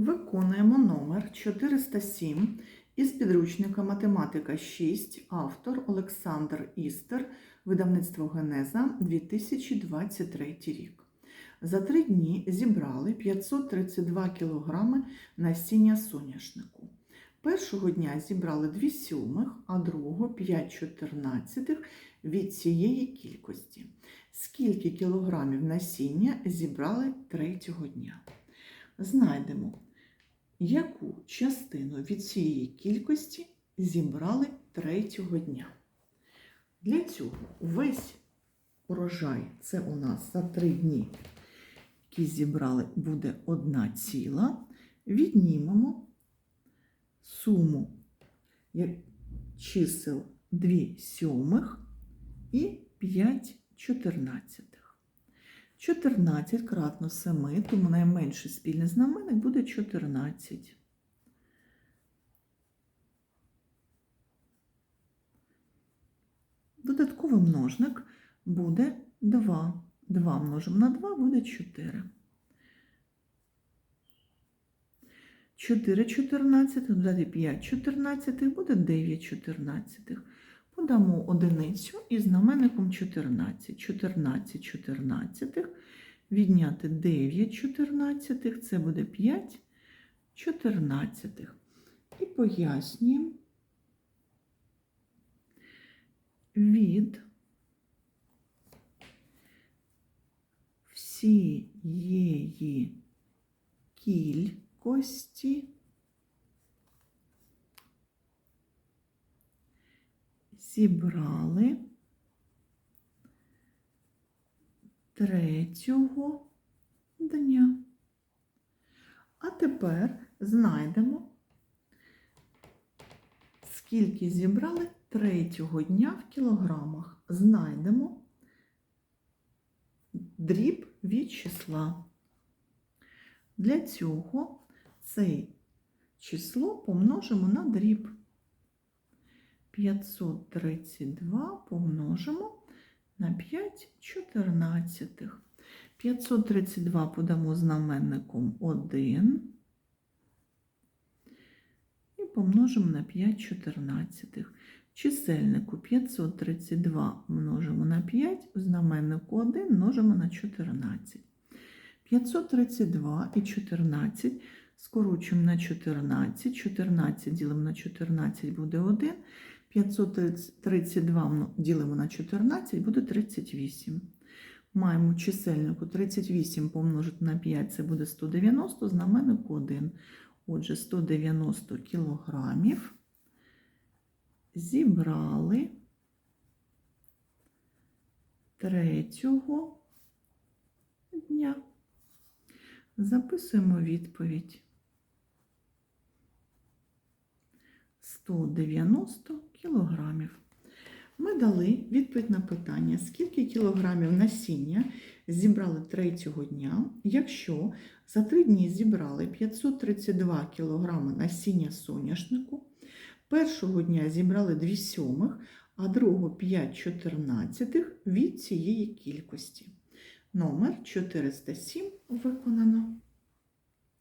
Виконуємо номер 407 із підручника Математика 6, автор Олександр Істер, видавництво Генеза 2023 рік. За три дні зібрали 532 кг насіння соняшнику. Першого дня зібрали 2 сьомих, а другого 5 чотирнадцятих від цієї кількості. Скільки кілограмів насіння зібрали третього дня? Знайдемо, яку частину від цієї кількості зібрали третього дня. Для цього весь урожай, це у нас за три дні, які зібрали, буде одна ціла. Віднімемо суму чисел 2 сьомих і 5 чотирнадцятих. 14 кратно 7, тому найменший спільний знаменник буде 14. Додатковий множник буде 2. 2 множимо на 2 буде 4. 4 чотирнадцятих, додати 5 чотирнадцятих буде 9 чотирнадцятих. Подамо одиницю із знаменником 14. 14 чотирнадцятих. Відняти 9 чотирнадцятих, це буде 5 чотирнадцятих. І пояснюємо від всієї кількості зібрали третього дня. А тепер знайдемо, скільки зібрали третього дня в кілограмах. Знайдемо дріб від числа. Для цього це число помножимо на дріб. 532 помножимо на 5 чотирнадцятих. 532 подамо знаменником 1 і помножимо на 5 чотирнадцятих. Чисельнику 532 множимо на 5, у знаменнику 1 множимо на 14. 532 і 14 скорочуємо на 14. 14 ділимо на 14 буде 1. 532 ділимо на 14 буде 38. Маємо чисельнику 38 помножити на 5, це буде 190, знаменнику 1. Отже, 190 кілограмів зібрали третього дня. Записуємо відповідь. 190 кілограмів. Ми дали відповідь на питання, скільки кілограмів насіння зібрали третього дня, якщо за три дні зібрали 532 кілограми насіння соняшнику, першого дня зібрали 2 сьомих, а другого 5 чотирнадцятих від цієї кількості. Номер 407 виконано.